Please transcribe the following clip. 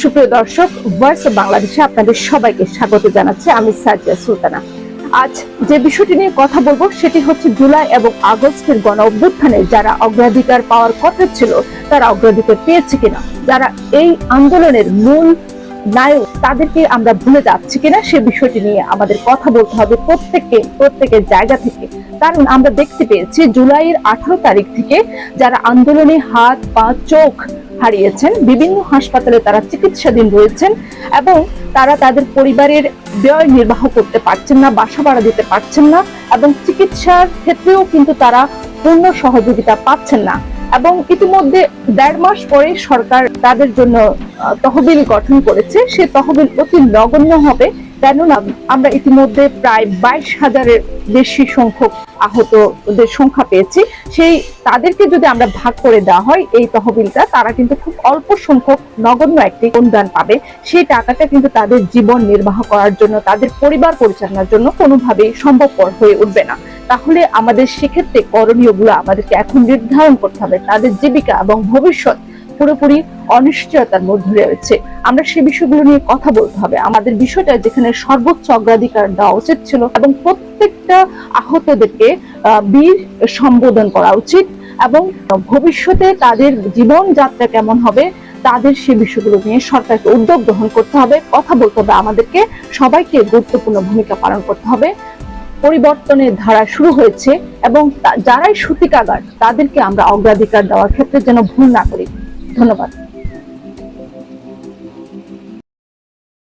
সুপ্রিয় দর্শক voice of বাংলাদেশে আপনাদের সবাইকে স্বাগত জানাচ্ছি। আমি সাজিয়া সুলতানা। আজ যে বিষয়টি নিয়ে কথা বলব, সেটি হচ্ছে জুলাই এবং আগস্টের গণ অভ্যুত্থানে যারা অগ্রাধিকার পাওয়ার কথা ছিল, তারা অগ্রাধিকার পেয়েছে কিনা? যারা এই আন্দোলনের মূল নায়ক, তাদেরকে আমরা ভুলে যাচ্ছি কিনা সে বিষয়টি নিয়ে আমাদের কথা বলতে হবে প্রত্যেককে, প্রত্যেকের জায়গা থেকে। কারণ আমরা দেখতে পেয়েছি জুলাইয়ের আঠারো তারিখ থেকে যারা আন্দোলনে হাত পা চোখ হারিয়েছেন, বিভিন্ন হাসপাতালে তারা চিকিৎসাধীন রয়েছেন এবং তারা তাদের পরিবারের ব্যয় নির্বাহ করতে পারছেন না, বাসা ভাড়া দিতে পারছেন না এবং চিকিৎসার ক্ষেত্রেও কিন্তু তারা পূর্ণ সহযোগিতা পাচ্ছেন না। এবং ইতিমধ্যে দেড় মাস পরে সরকার তাদের জন্য তহবিল গঠন করেছে। সে তহবিল অতি নগণ্য হবে, কেননা আমরা ইতিমধ্যে প্রায় বাইশ হাজারের বেশি সংখ্যক আহতদের সংখ্যা পেয়েছি। সেই তাদেরকে যদি আমরা ভাগ করে দেওয়া হয়, এই তহবিলটা, তারা কিন্তু খুব অল্প সংখ্যক নগণ্য একটি অনুদান পাবে। সেই টাকাটা কিন্তু তাদের জীবন নির্বাহ করার জন্য, তাদের পরিবার পরিচালনার জন্য কোনোভাবেই সম্ভবপর হয়ে উঠবে না। তাহলে আমাদের সেক্ষেত্রে করণীয়গুলো আমাদেরকে এখন নির্ধারণ করতে হবে। তাদের জীবিকা এবং ভবিষ্যৎ পুরোপুরি অনিশ্চয়তার মধ্যে রয়েছে। আমরা সে বিষয়গুলো নিয়ে কথা বলতে হবে। আমাদের বিষয়টা যেখানে সর্বোচ্চ অগ্রাধিকার দেওয়া উচিত ছিল এবং প্রত্যেকটা আহতদেরকে বীর সম্বোধন করা উচিত এবং ভবিষ্যতে তাদের জীবন যাত্রা কেমন হবে তাদের সে বিষয়গুলো নিয়ে সরকারকে উদ্যোগ গ্রহণ করতে হবে, কথা বলতে হবে, আমাদেরকে সবাইকে গুরুত্বপূর্ণ ভূমিকা পালন করতে হবে। পরিবর্তনের ধারা শুরু হয়েছে এবং যারাই সূতিকাগার তাদেরকে আমরা অগ্রাধিকার দেওয়ার ক্ষেত্রে যেন ভুল না করি। ধন্যবাদ।